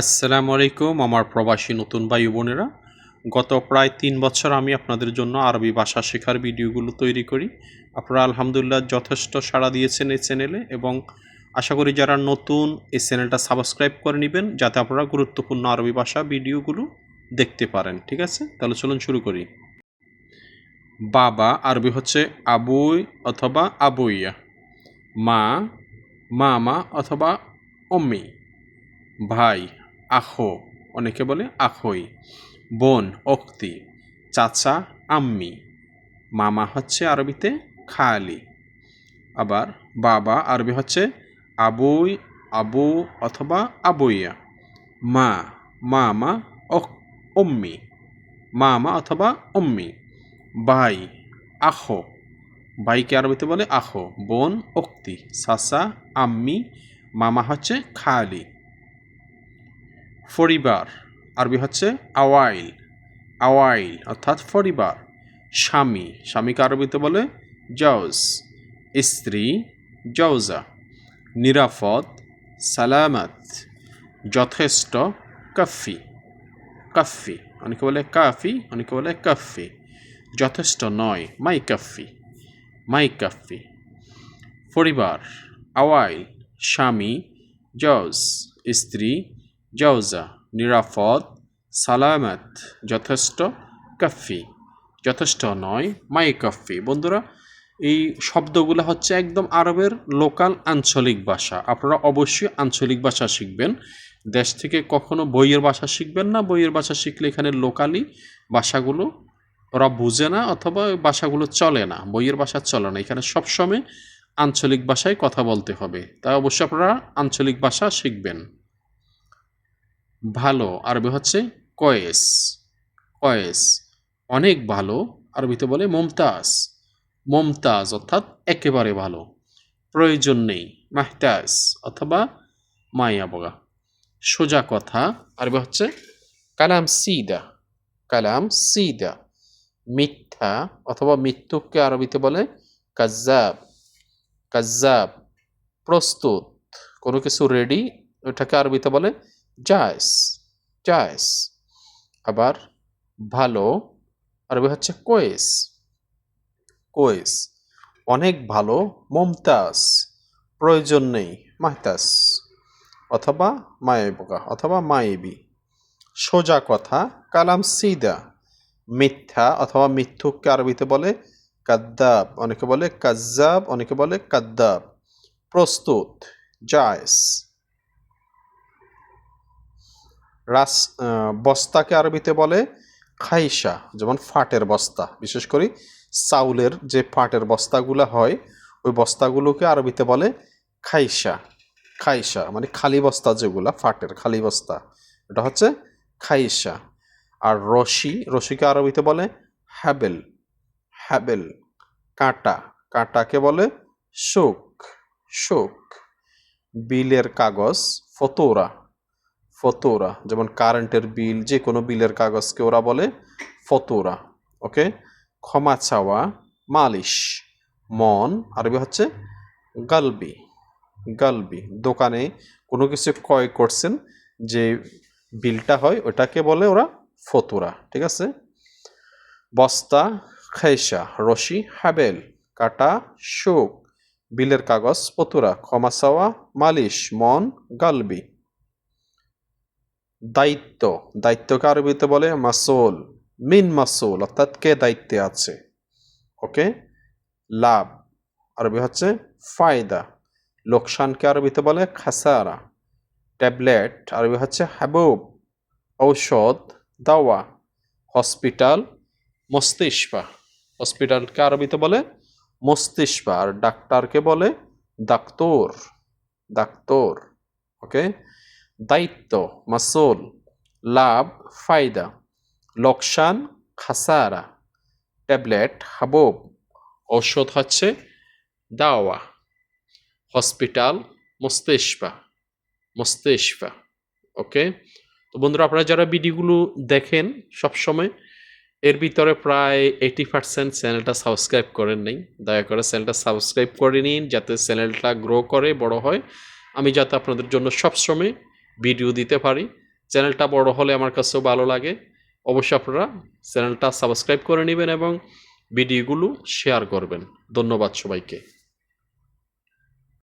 আসসালামু আলাইকুম, আমার প্রবাসী নতুন ভাই বোনেরা। গত প্রায় তিন বছর আমি আপনাদের জন্য আরবি ভাষা শেখার ভিডিওগুলো তৈরি করি। আপনারা আলহামদুলিল্লাহ যথেষ্ট সাড়া দিয়েছেন এই চ্যানেলে এবং আশা করি যারা নতুন এই চ্যানেলটা সাবস্ক্রাইব করে নেবেন, যাতে আপনারা গুরুত্বপূর্ণ আরবি ভাষা ভিডিওগুলো দেখতে পারেন, ঠিক আছে? তাহলে চলুন শুরু করি। বাবা আরবি হচ্ছে আবুই অথবা আবুইয়া। মা, মামা অথবা অম্মি ভাই আখো, অনেকে বলে আখই। বোন, অক্তি, চাচা, আম্মি। মামা হচ্ছে আরবিতে খালি। আবার বাবা আরবি হচ্ছে আবুই, আবু অথবা আবুইয়া। মা, মামা অম্মি মামা অথবা অম্মি বাই, আখো। বাইকে আরবিতে বলে আখো। বোন, অক্তি, চাচা, আম্মি। মামা হচ্ছে খালি। পরিবার আরবি হচ্ছে আওয়াইল। আওয়াইল অর্থাৎ পরিবার স্বামী। স্বামীকে আরবিতে বলে জজ স্ত্রী, জওজা। নিরাপদ, সালামত। যথেষ্ট, কফি। কফি। অনেকে বলে কাফি, অনেকে বলে কফি। যথেষ্ট নয়, মাই কফি। My coffee. পরিবার আওয়াইল। স্বামী জজ স্ত্রী জৌজা নিরাপদ সালামত যথেষ্ট কাফি যথেষ্ট নয় মাই কাফি বন্ধুরা, এই শব্দগুলো হচ্ছে একদম আরবের লোকাল আঞ্চলিক ভাষা। আপনারা অবশ্যই আঞ্চলিক ভাষা শিখবেন। দেশ থেকে কখনো বইয়ের ভাষা শিখবেন না। বইয়ের ভাষা শিখলে এখানে লোকালি ভাষাগুলো ওরা বুঝে না অথবা ভাষাগুলো চলে না। বইয়ের ভাষা চলে না। এখানে সবসময় আঞ্চলিক ভাষায় কথা বলতে হবে। তাই অবশ্যই আপনারা আঞ্চলিক ভাষা শিখবেন। ভালো, আরবি হচ্ছে কয়েস। কয়েস অনেক ভালো, আরবিতে বলে মমতাজ। মমতাজ অর্থাৎ একেবারে ভালো। প্রয়োজন নেই, মাহতাজ অথবা মায়া বগা। সোজা কথা, আরবি হচ্ছে কালাম সিদা। কালাম সিদা। মিথ্যা অথবা মৃত্যুকে আরবিতে বলে কাজ্জাব। কাজ্জাব, প্রস্তুত। কোনো কিছু রেডি ওটাকে আরবিতে বলে জায়স জায়স আবার ভালো, আরবি হচ্ছে কোয়েস। কোয়েস, অনেক ভালো, মমতাজ, প্রয়োজন নেই মাহতাস অথবা মায়েবকা অথবা মায়েবি সোজা কথা, কালাম সিদা, মিথ্যা অথবা মিথ্যুককে আরবিতে বলে কাদ্দাব, অনেকে বলে কাজ্জাব, অনেকে বলে কাদ্দাব। প্রস্তুত জায়স রাস বস্তাকে আরবিতে বলে খাইসা যেমন ফাটের বস্তা। বিশেষ করে চাউলের যে ফাটের বস্তাগুলো হয়, ওই বস্তাগুলোকে আরবিতে বলে খাইসা খাইসা মানে খালি বস্তা যেগুলা, ফাটের খালি বস্তা। এটা হচ্ছে খাইসা আর রশি, রশিকে আরবিতে বলে হ্যাবেল হ্যাবেল কাঁটা, কাঁটাকে বলে শোক শোক। বিলের কাগজ, ফতোরা। ফতোরা, যেমন কারেন্টের বিল যে কোনো বিলের কাগজকে ওরা বলে ফতোরা ওকে ক্ষমা চাওয়া, মালিশ, মন, আরবি হচ্ছে গালবি গালবি। দোকানে কোনো কিছু ক্রয় করছেন, যে বিলটা হয়, ওটাকে বলে ওরা ফতুরা, ঠিক আছে? বস্তা খেসা রশি, হাবেল, কাটা, শোক বিলের কাগজ, ফতুরা, ক্ষমা চাওয়া, মালিশ, মন, গালবি। দায়িত্ব। দায়িত্বকে আরবিতে বলে? মাসুল মিন মাসুল অর্থাৎ কে দায়িত্বে আছে? ওকে লাভ। আরবি হচ্ছে ফায়দা। লোকসানকে আরবিতে বলে? খাসারা। ট্যাবলেট। আরবি হচ্ছে হাবুব। ঔষধ। দাওয়া। হসপিটাল। মস্তিষ্পা হসপিটালকে আরবিতে বলে? মস্তিষ্পা আর ডাক্তারকে বলে? ডাক্তর। ডাক্তর। ওকে দায়িত্ব, মাসুল, লাভ, ফায়দা, লোকসান, খাসারা, ট্যাবলেট, হাবুব, ঔষধ হচ্ছে দাওয়া, হসপিটাল মস্তিষ্পা মস্তিষ্পা ওকে? তো বন্ধুরা, আপনারা যারা ভিডিওগুলো দেখেন সবসময়, এর ভিতরে প্রায় এইটি পার্সেন্ট চ্যানেলটা সাবস্ক্রাইব করেন নাই। দয়া করে চ্যানেলটা সাবস্ক্রাইব করে নিন, যাতে চ্যানেলটা গ্রো করে, বড় হয়। আমি যাতে আপনাদের জন্য সবসময় ভিডিও দিতে পারি। চ্যানেলটা বড় হলে আমার কাছেও ভালো লাগে। অবশ্যই আপনারা চ্যানেলটা সাবস্ক্রাইব করে নেবেন এবং ভিডিওগুলো শেয়ার করবেন। ধন্যবাদ সবাইকে।